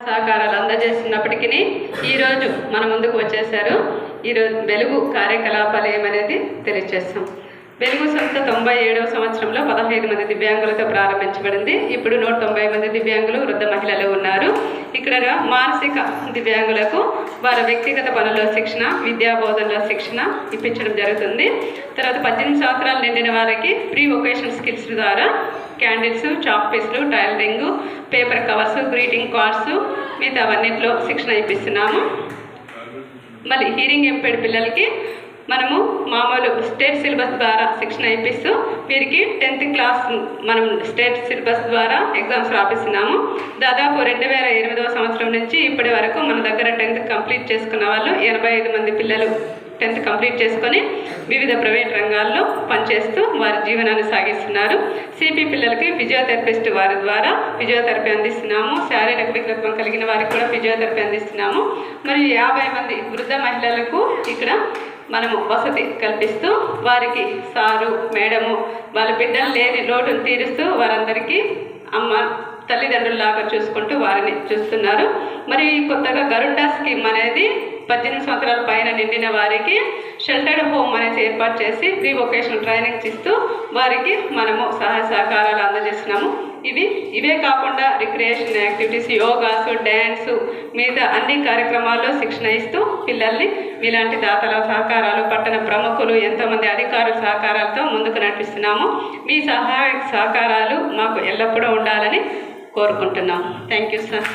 సహకారాలు అందజేస్తున్నప్పటికీ ఈరోజు మన ముందుకు వచ్చేసారు ఈరోజు వెలుగు కార్యకలాపాలు ఏమనేది తెలియజేస్తాం. వెలుగు సంస్థ తొంభై ఏడవ సంవత్సరంలో పదహైదు మంది దివ్యాంగులతో ప్రారంభించబడింది. ఇప్పుడు నూట తొంభై మంది దివ్యాంగులు వృద్ధ మహిళలు ఉన్నారు. ఇక్కడ మానసిక దివ్యాంగులకు వారి వ్యక్తిగత పనుల్లో శిక్షణ విద్యా బోధనలో శిక్షణ ఇప్పించడం జరుగుతుంది. తర్వాత పద్దెనిమిది సంవత్సరాలు నిండిన వారికి ప్రీ వొకేషనల్ స్కిల్స్ ద్వారా candles chalk పీస్లు tailoring paper covers greeting cards మిగతా అవన్నింటిలో శిక్షణ ఇప్పిస్తున్నాము. మళ్ళీ హీరింగ్ ఎంపేడ్ పిల్లలకి మనము మామూలు స్టేట్ సిలబస్ ద్వారా శిక్షణ ఇప్పిస్తూ వీరికి టెన్త్ క్లాస్ మనం స్టేట్ సిలబస్ ద్వారా ఎగ్జామ్స్ రాపిస్తున్నాము. దాదాపు రెండు వేల ఎనిమిదవ సంవత్సరం నుంచి ఇప్పటి వరకు మన దగ్గర టెన్త్ కంప్లీట్ చేసుకున్న వాళ్ళు ఎనభై ఐదు మంది పిల్లలు. టెన్త్ కంప్లీట్ చేసుకొని వివిధ ప్రైవేట్ రంగాల్లో పనిచేస్తూ వారి జీవనాన్ని సాగిస్తున్నారు. సిపి పిల్లలకి ఫిజియోథెరపిస్ట్ వారి ద్వారా ఫిజియోథెరపీ అందిస్తున్నాము. శారీరక వికృత్వం కలిగిన వారికి కూడా ఫిజియోథెరపీ అందిస్తున్నాము. మరియు యాభై మంది వృద్ధ మహిళలకు ఇక్కడ మనము వసతి కల్పిస్తూ వారికి సారు మేడము వాళ్ళ బిడ్డలు లేని లోటును తీరుస్తూ వారందరికీ అమ్మ తల్లిదండ్రుల్లాగా చూసుకుంటూ వారిని చూస్తున్నారు. మరి కొత్తగా గరుడ స్కీమ్ అనేది పద్దెనిమిది సంవత్సరాల పైన నిండిన వారికి షెల్టర్డ్ హోమ్ అనేది ఏర్పాటు చేసి ప్రీ వొకేషనల్ ట్రైనింగ్స్ ఇస్తూ వారికి మనము సహాయ సహకారాలు అందజేస్తున్నాము. ఇవి ఇవే కాకుండా రిక్రియేషన్ యాక్టివిటీస్ యోగాసు డ్యాన్స్ మిగతా అన్ని కార్యక్రమాల్లో శిక్షణ ఇస్తూ పిల్లల్ని ఇలాంటి దాతల సహకారాలు పట్టణ ప్రముఖులు ఎంతోమంది అధికారుల సహకారాలతో ముందుకు నడిపిస్తున్నాము. మీ సహాయ సహకారాలు మాకు ఎల్లప్పుడూ ఉండాలని కోరుకుంటున్నాము. Thank you sir